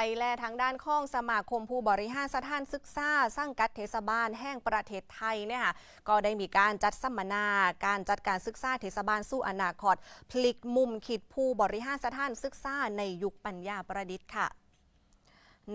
ไปแลทางด้านข้องสมาคมผู้บริหารสถานศึกษาสร้างกัดเทศบาลแห่งประเทศไทยเนี่ยค่ะก็ได้มีการจัดสัมมนา การจัดการศึกษาเทศบาลสู้อนาคต พลิกมุมคิดผู้บริหารสถานศึกษาในยุคปัญญาประดิษฐ์ค่ะ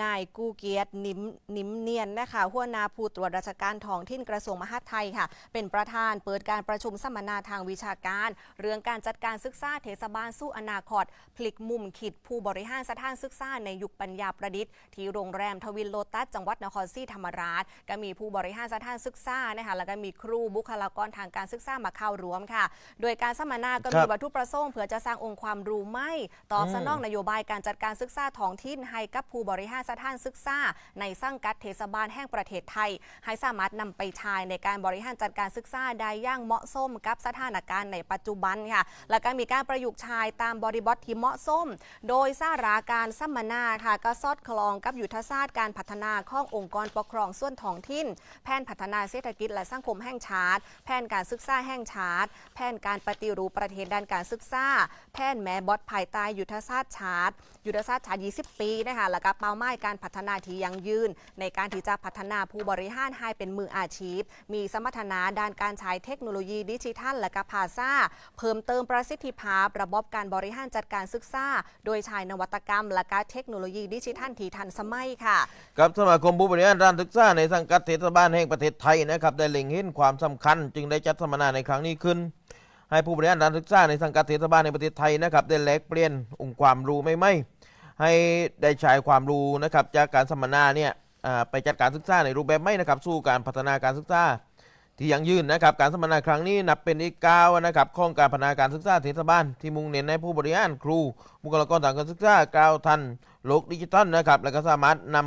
นายกูเกียรตินิมนิมเนียนนะคะหัวหนาผู้ตรวจราชการท้องถิ่นกระทรวงมหาดไทยค่ะ เป็นประธานเปิดการประชุมสัมมนาทางวิชาการ เรื่องการจัดการศึกษาเทศบาลสู้อนาคตพลิกมุมคิดผู้บริหารสถานศึกษาในยุคปัญญาประดิษฐ์ที่โรงแรมทวินโลตัสจังหวัดนครศรีธรรมราช ก็มีผู้บริหารสถานศึกษานะคะแล้วก็มีครูบุคลากรทางการศึกษามาเข้าร่วมค่ะ โดยการสัมมนาก็ครัมีบวัตถุประสงค์เพื่อจะสร้างองค์ความรู้ไม่ตอบสนองนโยบายการจัดการศึกษาท้องถิ่นให้กับผู้บริหารสถานศึกษาในสังกัดเทศบาลแห่งประเทศไทย ให้สามารถนำไปใช้ในการบริหารจัดการศึกษาได้อย่างเหมาะสมกับสถานการณ์ในปัจจุบันค่ะ และก็มีการประยุกต์ใช้ตามบริบทที่เหมาะสม โดยสาราการสัมมนาค่ะก็สอดคล้องกับยุทธศาสตร์การพัฒนาขององค์กรปกครองส่วนท้องถิ่น แผนพัฒนาเศรษฐกิจและสังคมแห่งชาติ แผนการศึกษาแห่งชาติ แผนการปฏิรูปประเทศด้านการศึกษา แผนแม่บอดภายใต้ยุทธศาสตร์ชาติ ยุทธศาสตร์ชาติ 20 ปีนะคะ แล้วก็เป้าหมายการพัฒนาที่ยั่งยืน ในการที่จะพัฒนาผู้บริหารให้เป็นมืออาชีพ มีสมรรถนะด้านการใช้เทคโนโลยีดิจิทัล และก็ภาษาเพิ่มเติมประสิทธิภาพ ระบบการบริหารจัดการศึกษา โดยใช้นวัตกรรม และก็เทคโนโลยีดิจิทัลที่ทันสมัยค่ะ กับสมาคมผู้บริหารการศึกษาในสังกัดเทศบาลแห่งประเทศไทยนะครับได้เล็งเห็นความสำคัญ จึงได้จัดสัมมนาในครั้งนี้ขึ้นให้ผู้บริหารการศึกษาในสังกัดเทศบาลในประเทศไทยนะครับได้แลกเปลี่ยนองค์ความรู้ไม่ไม่ๆ ให้ได้ใช้ความรู้นะครับจากการสัมมนาเนี่ยอ่าไปจัดการศึกษาในรูปแบบไม่นะครับสู่การพัฒนาการศึกษาที่ยังยืนนะครับการสัมมนาครั้งนี้นับเป็นอีกก้าวนะครับของการพัฒนาการศึกษาเทศบาลที่มุ่งเน้นในผู้บริหารครู บุคลากรทางการศึกษาก้าวทันโลกดิจิทัลนะครับและก็สามารถน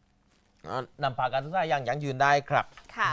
ำอ่านำพาการศึกษาอย่างยั่งยืนได้ครับค่ะ